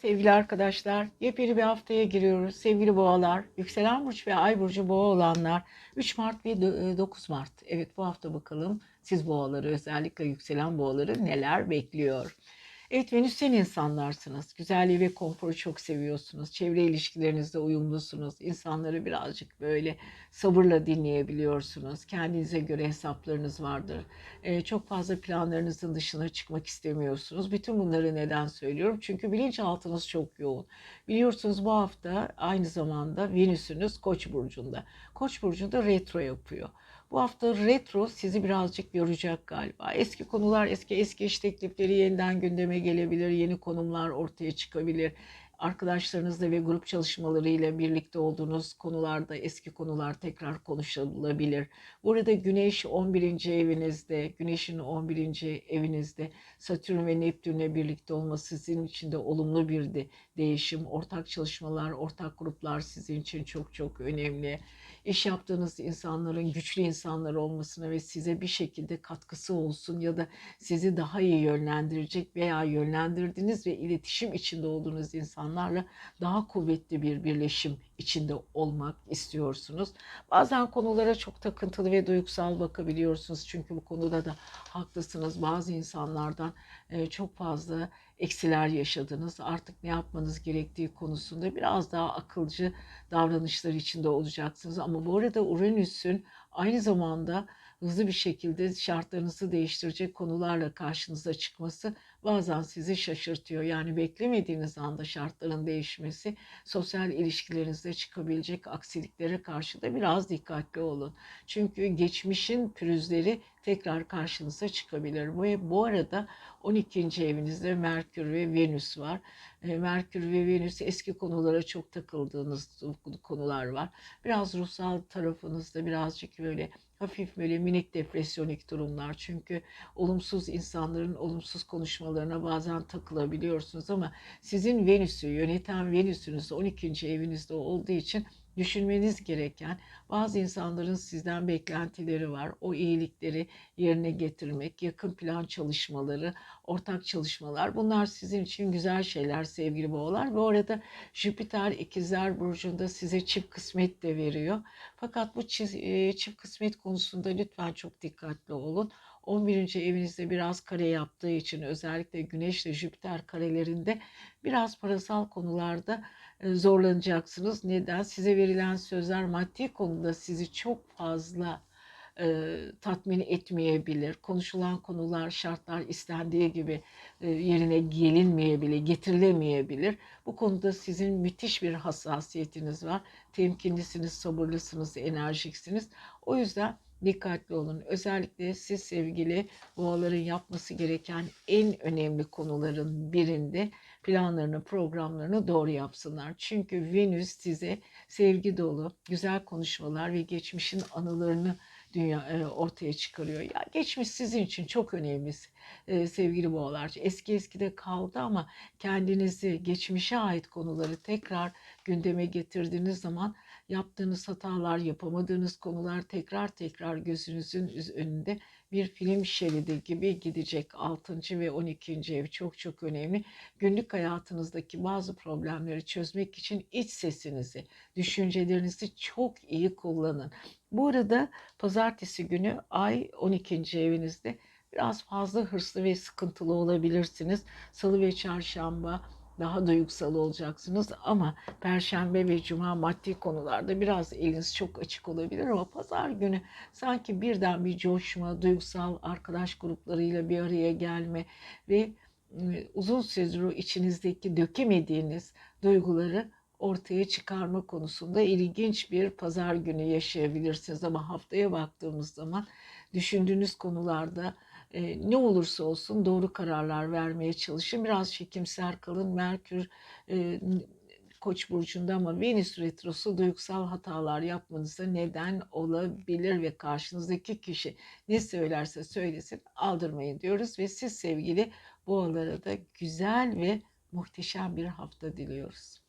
Sevgili arkadaşlar, yepyeni bir haftaya giriyoruz. Sevgili boğalar, yükselen burç ve ay burcu boğa olanlar 3 Mart ve 9 Mart. Evet bu hafta bakalım siz boğaları özellikle yükselen boğaları neler bekliyor. Evet Venüs'ten insanlarsınız. Güzelliği ve konforu çok seviyorsunuz. Çevre ilişkilerinizde uyumlusunuz. İnsanları birazcık böyle sabırla dinleyebiliyorsunuz. Kendinize göre hesaplarınız vardır. Ee, çok fazla planlarınızın dışına çıkmak istemiyorsunuz. Bütün bunları neden söylüyorum? Çünkü bilinçaltınız çok yoğun. Biliyorsunuz bu hafta aynı zamanda Venüs'ünüz Koç burcunda. Koç burcunda retro yapıyor. Bu hafta retro sizi birazcık yoracak galiba. Eski konular, eski eski iş teklifleri yeniden gündeme gelebilir. Yeni konumlar ortaya çıkabilir. Arkadaşlarınızla ve grup çalışmalarıyla birlikte olduğunuz konularda eski konular tekrar konuşulabilir. Burada Güneş 11. evinizde, Güneş'in 11. evinizde Satürn ve Neptün'le birlikte olması sizin için de olumlu bir de değişim. Ortak çalışmalar, ortak gruplar sizin için çok çok önemli iş yaptığınız insanların güçlü insanlar olmasına ve size bir şekilde katkısı olsun ya da sizi daha iyi yönlendirecek veya yönlendirdiğiniz ve iletişim içinde olduğunuz insanlarla daha kuvvetli bir birleşim içinde olmak istiyorsunuz. Bazen konulara çok takıntılı ve duygusal bakabiliyorsunuz. Çünkü bu konuda da haklısınız. Bazı insanlardan çok fazla eksiler yaşadınız. Artık ne yapmanız gerektiği konusunda biraz daha akılcı davranışlar içinde olacaksınız. Ama bu arada Uranüs'ün aynı zamanda hızlı bir şekilde şartlarınızı değiştirecek konularla karşınıza çıkması bazen sizi şaşırtıyor. Yani beklemediğiniz anda şartların değişmesi sosyal ilişkilerinizde çıkabilecek aksiliklere karşı da biraz dikkatli olun. Çünkü geçmişin pürüzleri tekrar karşınıza çıkabilir. Ve bu arada 12. evinizde Merkür ve Venüs var. E, Merkür ve Venüs eski konulara çok takıldığınız konular var. Biraz ruhsal tarafınızda birazcık böyle hafif böyle minik depresyonik durumlar. Çünkü olumsuz insanların olumsuz konuşmalarına bazen takılabiliyorsunuz ama sizin Venüs'ü yöneten Venüs'ünüz 12. evinizde olduğu için düşünmeniz gereken bazı insanların sizden beklentileri var. O iyilikleri yerine getirmek, yakın plan çalışmaları, ortak çalışmalar bunlar sizin için güzel şeyler sevgili boğalar. Ve orada Jüpiter ikizler burcunda size çift kısmet de veriyor. Fakat bu çift kısmet konusunda lütfen çok dikkatli olun. 11. evinizde biraz kare yaptığı için özellikle Güneş ile Jüpiter karelerinde biraz parasal konularda zorlanacaksınız. Neden? Size verilen sözler maddi konuda sizi çok fazla e, tatmin etmeyebilir. Konuşulan konular, şartlar istendiği gibi e, yerine gelinmeyebilir, getirilemeyebilir. Bu konuda sizin müthiş bir hassasiyetiniz var. Temkinlisiniz, sabırlısınız, enerjiksiniz. O yüzden dikkatli olun. Özellikle siz sevgili boğaların yapması gereken en önemli konuların birinde planlarını, programlarını doğru yapsınlar. Çünkü Venüs size sevgi dolu, güzel konuşmalar ve geçmişin anılarını dünya e, ortaya çıkarıyor. Ya geçmiş sizin için çok önemli e, sevgili boğalar. Eski eskide kaldı ama kendinizi geçmişe ait konuları tekrar gündeme getirdiğiniz zaman yaptığınız hatalar, yapamadığınız konular tekrar tekrar gözünüzün önünde bir film şeridi gibi gidecek 6. ve 12. ev çok çok önemli. Günlük hayatınızdaki bazı problemleri çözmek için iç sesinizi, düşüncelerinizi çok iyi kullanın. Bu arada pazartesi günü ay 12. evinizde biraz fazla hırslı ve sıkıntılı olabilirsiniz. Salı ve çarşamba daha duygusal olacaksınız. Ama perşembe ve cuma maddi konularda biraz eliniz çok açık olabilir ama pazar günü sanki birden bir coşma, duygusal arkadaş gruplarıyla bir araya gelme ve ıı, uzun süredir o içinizdeki dökemediğiniz duyguları ortaya çıkarma konusunda ilginç bir pazar günü yaşayabilirsiniz. Ama haftaya baktığımız zaman düşündüğünüz konularda e, ne olursa olsun doğru kararlar vermeye çalışın. Biraz çekimser kalın. Merkür e, Koç burcunda ama Venüs retrosu duygusal hatalar yapmanıza neden olabilir ve karşınızdaki kişi ne söylerse söylesin aldırmayın diyoruz ve siz sevgili boğalara da güzel ve muhteşem bir hafta diliyoruz.